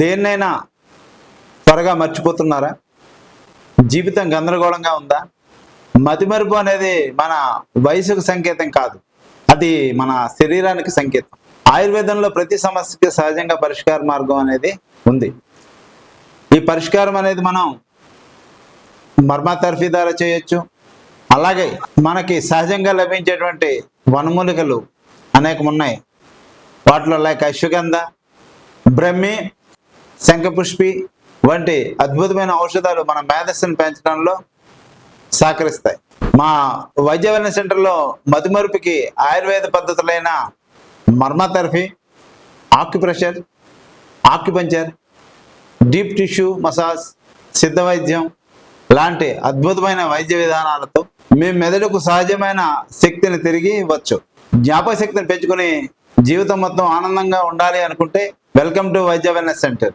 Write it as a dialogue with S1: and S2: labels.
S1: దేన్నైనా త్వరగా మర్చిపోతున్నారా? జీవితం గందరగోళంగా ఉందా? మతిమరుపు అనేది మన వయసుకు సంకేతం కాదు. అది మన శరీరానికి సంకేతం. ఆయుర్వేదంలో ప్రతి సమస్యకి సహజంగా పరిష్కార మార్గం అనేది ఉంది. ఈ పరిష్కారం అనేది మనం మర్మథెరపీ ద్వారా చేయొచ్చు. అలాగే మనకి సహజంగా లభించేటువంటి వనమూలికలు అనేకం ఉన్నాయి వాటిలో లైక్ అశ్వగంధ బ్రహ్మి శంఖపుష్పి వంటి అద్భుతమైన ఔషధాలు మన మేధస్సును పెంచడంలో సహకరిస్తాయి. మా వైద్య వెల్నెస్ సెంటర్లో మతిమరుపుకి ఆయుర్వేద పద్ధతులైన మర్మథెరపీ acupressure acupuncture deep tissue massage సిద్ధ వైద్యం లాంటి అద్భుతమైన వైద్య విధానాలతో మీ మెదడుకు సహజమైన శక్తిని తిరిగి ఇవ్వచ్చు. జ్ఞాపక శక్తిని పెంచుకుని జీవితం మొత్తం ఆనందంగా ఉండాలి అనుకుంటే welcome to Vaidya wellness centre